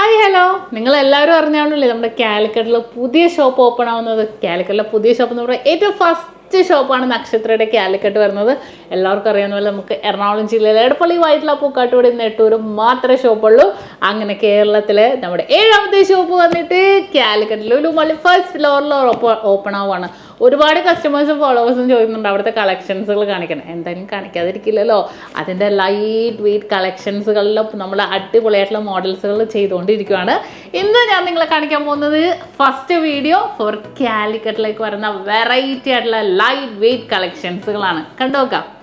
Hi hello. നിങ്ങൾ എല്ലാവരും അറിഞ്ഞാണല്ലേ നമ്മുടെ കാലിക്കറ്റിൽ പുതിയ ഷോപ്പ് ഓപ്പൺ ആവുന്നത്. കാലിക്കറ്റിലെ പുതിയ ഷോപ്പ് എന്ന് പറയുന്നത് ഏറ്റവും ഫസ്റ്റ് ഷോപ്പാണ് നക്ഷത്രയുടെ കാലിക്കറ്റ് വരുന്നത്. എല്ലാവർക്കും അറിയാവുന്ന പോലെ നമുക്ക് എറണാകുളം ജില്ലയിലെ എടപ്പള്ളി വൈറ്റില പൂക്കാട്ടുപടി നെട്ടൂർ മാത്രമേ ഷോപ്പുള്ളൂ അങ്ങനെ കേരളത്തിലെ നമ്മുടെ ഏഴാമത്തെ ഷോപ്പ് വന്നിട്ട് കാലിക്കറ്റിലെ ഒരു മള്ളി ഫസ്റ്റ് ഫ്ലോറിൽ ഓപ്പൺ ആവുകയാണ് ഒരുപാട് കസ്റ്റമേഴ്സും ഫോളോവേഴ്സും ചോദിക്കുന്നുണ്ട് അവിടുത്തെ കളക്ഷൻസുകൾ കാണിക്കണം എന്തായാലും കാണിക്കാതിരിക്കില്ലല്ലോ. അതിന്റെ ലൈറ്റ് വെയിറ്റ് കളക്ഷൻസുകളിലും നമ്മൾ അടിപൊളിയായിട്ടുള്ള മോഡൽസുകൾ ചെയ്തുകൊണ്ടിരിക്കുകയാണ് ഇന്ന് ഞാൻ നിങ്ങളെ കാണിക്കാൻ പോകുന്നത് ഫസ്റ്റ് വീഡിയോ ഫോർ കാലിക്കറ്റിലേക്ക് വരുന്ന വെറൈറ്റി ആയിട്ടുള്ള ലൈറ്റ് വെയിറ്റ് കളക്ഷൻസുകളാണ് കണ്ടുനോക്കാം ഫസ്റ്റ്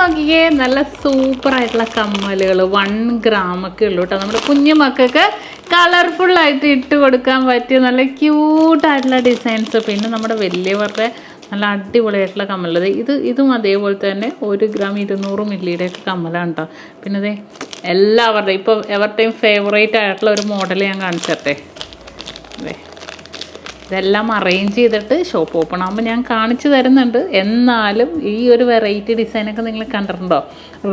നോക്കിയേ നല്ല സൂപ്പർ ആയിട്ടുള്ള കമ്മലുകൾ വൺ ഗ്രാം ഒക്കെ ഉള്ളൂ കേട്ടോ നമ്മുടെ കുഞ്ഞു മക്കൾക്ക് കളർഫുള്ളായിട്ട് ഇട്ട് കൊടുക്കാൻ പറ്റിയ നല്ല ക്യൂട്ടായിട്ടുള്ള ഡിസൈൻസ് പിന്നെ നമ്മുടെ വലിയവരുടെ നല്ല അടിപൊളിയായിട്ടുള്ള കമ്മലത് ഇത് ഇതും അതേപോലെ തന്നെ ഒരു ഗ്രാം ഇരുന്നൂറ് മില്ലിയുടെ ഒക്കെ കമ്മലാണ് കേട്ടോ പിന്നെ അതെ എല്ലാവരുടെയും ഇപ്പോൾ എവരുടെയും ഫേവറേറ്റ് ആയിട്ടുള്ള ഒരു മോഡൽ ഞാൻ കാണിച്ചട്ടെ. അതെ ഇതെല്ലാം അറേഞ്ച് ചെയ്തിട്ട് ഷോപ്പ് ഓപ്പൺ ആകുമ്പോൾ ഞാൻ കാണിച്ചു തരുന്നുണ്ട്. എന്നാലും ഈ ഒരു വെറൈറ്റി ഡിസൈനൊക്കെ നിങ്ങൾ കണ്ടിട്ടുണ്ടോ?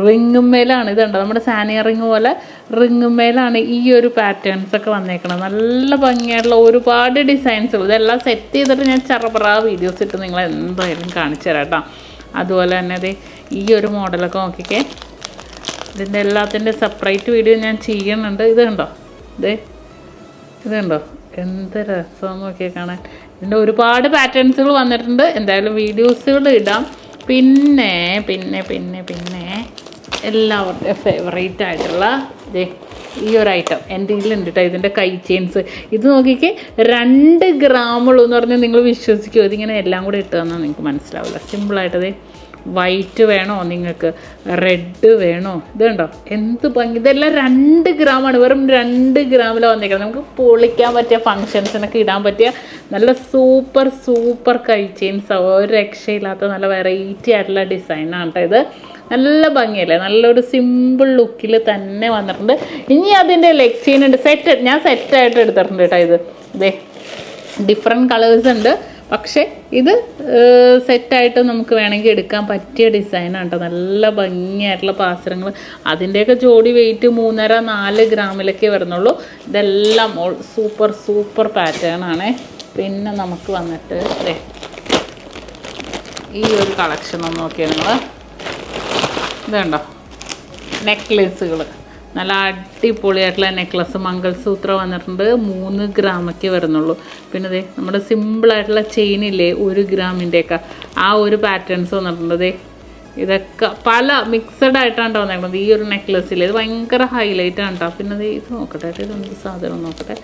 റിങ്ങുമേലാണ് ഇതുണ്ടോ നമ്മുടെ സാനിയ റിങ് പോലെ റിങ്ങുമേലാണ് ഈ ഒരു പാറ്റേൺസ് ഒക്കെ വന്നേക്കുന്നത് നല്ല ഭംഗിയായിട്ടുള്ള ഒരുപാട് ഡിസൈൻസ് ഇതെല്ലാം സെറ്റ് ചെയ്തിട്ട് ഞാൻ ചറപ്പറ വീഡിയോസ് ഇട്ട് നിങ്ങൾ എന്തായാലും കാണിച്ചു തരാം കേട്ടോ. അതുപോലെ തന്നെ അത് ഈ ഒരു മോഡലൊക്കെ നോക്കിക്കേ. ഇതിന്റെ എല്ലാത്തിന്റെ സെപ്പറേറ്റ് വീഡിയോ ഞാൻ ചെയ്യുന്നുണ്ട്. ഇത് കണ്ടോ? ഇത് ഇത് കണ്ടോ? എന്ത് രസം നോക്കിയാൽ കാണാൻ. ഇതിന്റെ ഒരുപാട് പാറ്റേൺസുകൾ വന്നിട്ടുണ്ട്. എന്തായാലും വീഡിയോസുകൾ ഇടാം. പിന്നെ പിന്നെ പിന്നെ പിന്നെ എല്ലാവരുടെ ഫേവറേറ്റ് ആയിട്ടുള്ള ഈ ഒരു ഐറ്റം എന്റെ കയ്യിലുണ്ട് കേട്ടോ ഇതിന്റെ കൈ ചെയിൻസ് ഇത് നോക്കിക്കേ രണ്ട് ഗ്രാമുള്ളൂ എന്ന് പറഞ്ഞാൽ നിങ്ങൾ വിശ്വസിക്കുമോ ഇതിങ്ങനെ എല്ലാം കൂടെ ഇട്ടു തന്നാൽ നിങ്ങൾക്ക് മനസ്സിലാവില്ല. സിമ്പിളായിട്ടത് വൈറ്റ് വേണോ? നിങ്ങൾക്ക് റെഡ് വേണോ? ഇത് കണ്ടോ എന്ത് ഭംഗി. ഇതെല്ലാം രണ്ട് ഗ്രാമാണ് വെറും രണ്ട് ഗ്രാമിലാണ് വന്നിരിക്കുന്നത് നമുക്ക് പൊളിക്കാൻ പറ്റിയ ഫങ്ഷൻസിനൊക്കെ ഇടാൻ പറ്റിയ നല്ല സൂപ്പർ സൂപ്പർ കൈ ചെയിൻസ് ഒരു രക്ഷയില്ലാത്ത നല്ല വെറൈറ്റി ആയിട്ടുള്ള ഡിസൈനാണ് കേട്ടോ ഇത്. നല്ല ഭംഗിയല്ലേ? നല്ലൊരു സിമ്പിൾ ലുക്കിൽ തന്നെ വന്നിട്ടുണ്ട്. ഇനി അതിന്റെ ലെഗ് ചെയിൻ ഉണ്ട്. സെറ്റ് ഞാൻ സെറ്റായിട്ട് എടുത്തിട്ടുണ്ട് കേട്ടോ ഇത്. ഇതേ ഡിഫറെന്റ് കളേഴ്സ് ഉണ്ട്. പക്ഷേ ഇത് സെറ്റായിട്ട് നമുക്ക് വേണമെങ്കിൽ എടുക്കാൻ പറ്റിയ ഡിസൈനാണ് കേട്ടോ നല്ല ഭംഗിയായിട്ടുള്ള പാത്രങ്ങൾ അതിന്റെയൊക്കെ ജോഡി വെയിറ്റ് മൂന്നര നാല് ഗ്രാമിലൊക്കെ വരുന്നുള്ളൂ. ഇതെല്ലാം സൂപ്പർ സൂപ്പർ പാറ്റേൺ ആണേ. പിന്നെ നമുക്ക് വന്നിട്ട് ഈ ഒരു കളക്ഷൻ ഒന്ന് നോക്കിയാൽ നിങ്ങൾ ഇതുണ്ടോ? നെക്ലേസുകൾ നല്ല അടിപൊളിയായിട്ടുള്ള നെക്ലസ് മംഗൾസൂത്രം വന്നിട്ടുണ്ട്. മൂന്ന് ഗ്രാമൊക്കെ വരുന്നുള്ളൂ. പിന്നെ ദേ നമ്മുടെ സിമ്പിളായിട്ടുള്ള ചെയിനില്ലേ ഒരു ഗ്രാമിന്റെയൊക്കെ ആ ഒരു പാറ്റേൺസ് വന്നിട്ടുണ്ട് ദേ. ഇതൊക്കെ പല മിക്സഡ് ആയിട്ടാണ് ട്ടോ വന്നേക്കുന്നത്. ഈ ഒരു നെക്ലസ്സിൽ ഇത് ഭയങ്കര ഹൈലൈറ്റ് ആണ് കേട്ടോ പിന്നെ ഇത് നോക്കട്ടെ ഇത് എന്ത് സാധനം നോക്കട്ടെ.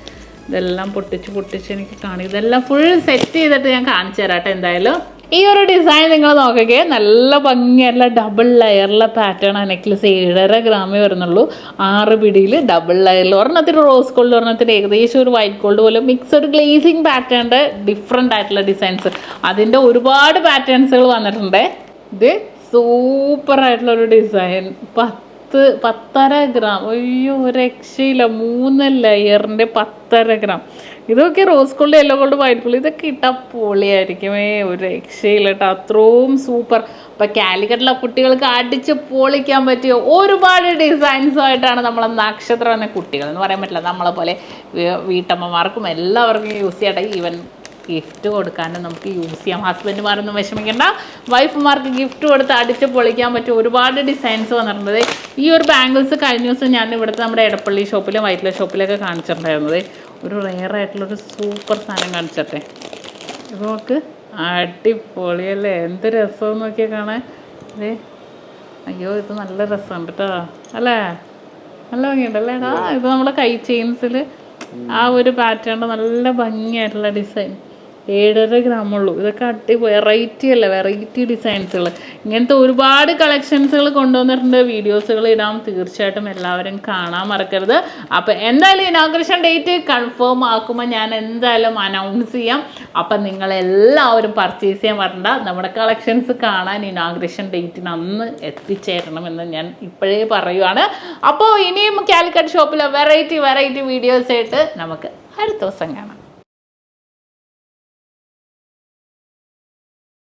ഇതെല്ലാം പൊട്ടിച്ച് പൊട്ടിച്ച് എനിക്ക് കാണും ഇതെല്ലാം ഫുൾ സെറ്റ് ചെയ്തിട്ട് ഞാൻ കാണിച്ചു തരാം കേട്ടോ എന്തായാലും. ഈ ഒരു ഡിസൈൻ നിങ്ങൾ നോക്കുകയെ നല്ല ഭംഗിയുള്ള ഡബിൾ ലെയറിലെ പാറ്റേൺ ആ നെക്ലസ് ഏഴര ഗ്രാമേ വരുന്നുള്ളൂ. ആറ് പിടിയിൽ ഡബിൾ ലെയറിൽ ഒരെണ്ണത്തിന് റോസ് ഗോൾഡ് ഒരെണ്ണത്തിന് ഏകദേശം ഒരു വൈറ്റ് ഗോൾഡ് പോലെ മിക്സഡ് ഗ്ലേസിങ് പാറ്റേണിന്റെ ഡിഫറെന്റ് ആയിട്ടുള്ള ഡിസൈൻസ് അതിന്റെ ഒരുപാട് പാറ്റേൺസുകൾ വന്നിട്ടുണ്ട്. ഇത് സൂപ്പർ ആയിട്ടുള്ള ഒരു ഡിസൈൻ പത്ത് പത്തര ഗ്രാം. അയ്യോ രക്ഷയില്ല. മൂന്ന് ലെയറിന്റെ പത്തര ഗ്രാം. ഇതൊക്കെ rose gold yellow gold white gold ഇതൊക്കെ ഇട്ടാൽ പൊളിയായിരിക്കും ഏ ഒരു രക്ഷയില്ല കേട്ടോ അത്രയും സൂപ്പർ അപ്പം കാലിക്കറ്റിലെ കുട്ടികൾക്ക് അടിച്ച് പൊളിക്കാൻ പറ്റിയ ഒരുപാട് ഡിസൈൻസുമായിട്ടാണ് നമ്മളെ നക്ഷത്രം എന്ന കുട്ടികൾ. എന്ന് പറയാൻ പറ്റില്ല നമ്മളെ പോലെ വീട്ടമ്മമാർക്കും എല്ലാവർക്കും യൂസ് ചെയ്യട്ടെ ഈവൻ ഗിഫ്റ്റ് കൊടുക്കാനും നമുക്ക് യൂസ് ചെയ്യാം. ഹസ്ബൻഡുമാരൊന്നും വിഷമിക്കേണ്ട. വൈഫുമാർക്ക് ഗിഫ്റ്റ് കൊടുത്ത് അടിച്ച് പൊളിക്കാൻ പറ്റിയ ഒരുപാട് ഡിസൈൻസ് വന്നിട്ടുണ്ട്. ഈ ഒരു ബാംഗിൾസ് കഴിഞ്ഞ ദിവസം ഞാൻ ഇവിടുത്തെ നമ്മുടെ എടപ്പള്ളി ഷോപ്പിലും വൈറ്റില ഷോപ്പിലൊക്കെ കാണിച്ചിട്ടുണ്ടായിരുന്നത്. ഒരു റെയർ ആയിട്ടുള്ളൊരു സൂപ്പർ സാധനം കാണിച്ചട്ടെ. ഇത് നമുക്ക് അടിപൊളിയല്ലേ എന്ത് രസം നോക്കിയാൽ കാണാൻ. അതെ അയ്യോ ഇത് നല്ല രസമുണ്ട് കേട്ടോ അല്ലേ? നല്ല ഭംഗിയുണ്ടല്ലേ ഇത് നമ്മുടെ കൈ ചെയിൻസിൽ ആ ഒരു പാറ്റേൺ നല്ല ഭംഗിയായിട്ടുള്ള ഡിസൈൻ ഏഴര ഗ്രാമുള്ളൂ. ഇതൊക്കെ അടി വെറൈറ്റി അല്ല? വെറൈറ്റി ഡിസൈൻസുകൾ ഇങ്ങനത്തെ ഒരുപാട് കളക്ഷൻസുകൾ കൊണ്ടുവന്നിട്ടുണ്ട്. വീഡിയോസുകൾ ഇടാം. തീർച്ചയായിട്ടും എല്ലാവരും കാണാൻ മറക്കരുത്. അപ്പോൾ എന്തായാലും ഇനോഗ്രേഷൻ ഡേറ്റ് കൺഫേം ആക്കുമ്പോൾ ഞാൻ എന്തായാലും അനൗൺസ് ചെയ്യാം. അപ്പം നിങ്ങൾ എല്ലാവരും പർച്ചേസ് ചെയ്യാൻ വരണ്ട. നമ്മുടെ കളക്ഷൻസ് കാണാൻ ഇനോഗ്രേഷൻ ഡേറ്റിന് അന്ന് എത്തിച്ചേരണമെന്ന് ഞാൻ ഇപ്പോഴേ പറയുവാണ്. അപ്പോൾ ഇനിയും കാലിക്കറ്റ് ഷോപ്പിലെ വെറൈറ്റി വെറൈറ്റി വീഡിയോസ് ആയിട്ട് നമുക്ക് അടുത്ത ദിവസം കാണാം.